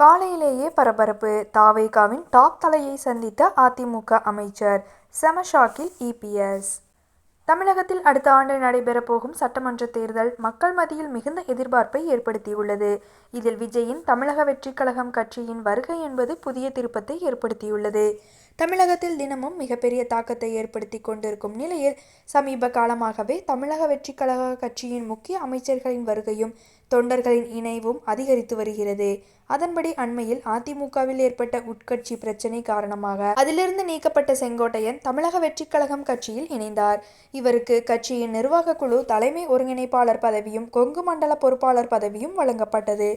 காலையிலேயே பரபரப்பு. தாவேகாவின் டாப் தலையை சந்தித்த அதிமுக அமைச்சர் செமஷாக்கில் இபிஎஸ் தமிழகத்தில் அடுத்த ஆண்டு நடைபெறப்போகும் சட்டமன்ற தேர்தல் மக்கள் மத்தியில் மிகுந்த எதிர்பார்ப்பை ஏற்படுத்தியுள்ளது. இதில் விஜயின் தமிழக வெற்றிக் கழகம் கட்சியின் வருகை என்பது புதிய திருப்பத்தை ஏற்படுத்தியுள்ளது. தமிழகத்தில் தினமும் மிகப்பெரிய தாக்கத்தை ஏற்படுத்தி கொண்டிருக்கும் நிலையில் சமீப காலமாகவே தமிழக வெற்றிக் கழக கட்சியின் முக்கிய அமைச்சர்களின் வருகையும் தொண்டர்களின் இணைவும் அதிகரித்து வருகிறது. அதன்படி அண்மையில் அதிமுகவில் ஏற்பட்ட உட்கட்சி பிரச்சினை காரணமாக அதிலிருந்து நீக்கப்பட்ட செங்கோட்டையன் தமிழக வெற்றிக் கழகம் கட்சியில் இணைந்தார். இவருக்கு கட்சியின் நிர்வாக குழு தலைமை ஒருங்கிணைப்பாளர் பதவியும் கொங்கு மண்டல பொறுப்பாளர் பதவியும் வழங்கப்பட்டது.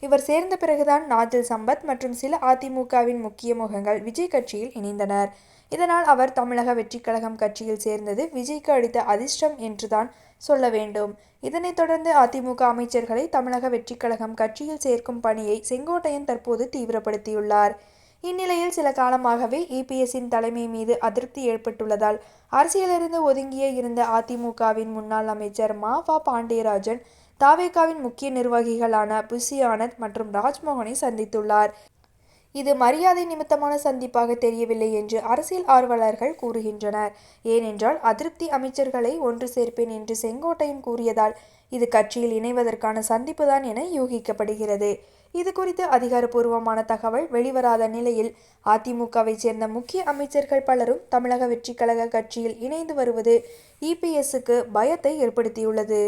இவர் சேர்ந்த பிறகுதான் நாஜில் சம்பத் மற்றும் சில அதிமுகவின் முக்கிய முகங்கள் விஜய் கட்சியில் இணைந்தனர். இதனால் அவர் தமிழக வெற்றிக் கழகம் கட்சியில் சேர்ந்தது விஜய்க்கு அளித்த அதிர்ஷ்டம் என்றுதான் சொல்ல வேண்டும். இதனைத் தொடர்ந்து அதிமுக அமைச்சர்களை தமிழக வெற்றிக் கழகம் கட்சியில் சேர்க்கும் பணியை செங்கோட்டையன் தற்போது தீவிரப்படுத்தியுள்ளார். இந்நிலையில் சில காலமாகவே இபிஎஸ்ஸின் தலைமை மீது அதிருப்தி ஏற்பட்டுள்ளதால் அரசியலிருந்து ஒதுங்கியே இருந்த அதிமுகவின் முன்னாள் அமைச்சர் மா. பாண்டியராஜன் தாவேகாவின் முக்கிய நிர்வாகிகளான புஷி ஆனந்த் மற்றும் ராஜ்மோகனை சந்தித்துள்ளார். இது மரியாதை நிமித்தமான சந்திப்பாக தெரியவில்லை என்று அரசியல் ஆர்வலர்கள் கூறுகின்றனர். ஏனென்றால் அதிருப்தி அமைச்சர்களை ஒன்று சேர்ப்பேன் என்று செங்கோட்டையன் கூறியதால் இது கட்சியில் இணைவதற்கான சந்திப்புதான் என யூகிக்கப்படுகிறது. இது குறித்து அதிகாரப்பூர்வமான தகவல் வெளிவராத நிலையில் அதிமுகவை சேர்ந்த முக்கிய அமைச்சர்கள் பலரும் தமிழக வெற்றிக்கழக கட்சியில் இணைந்து வருவது இபிஎஸ்க்கு பயத்தை ஏற்படுத்தியுள்ளது.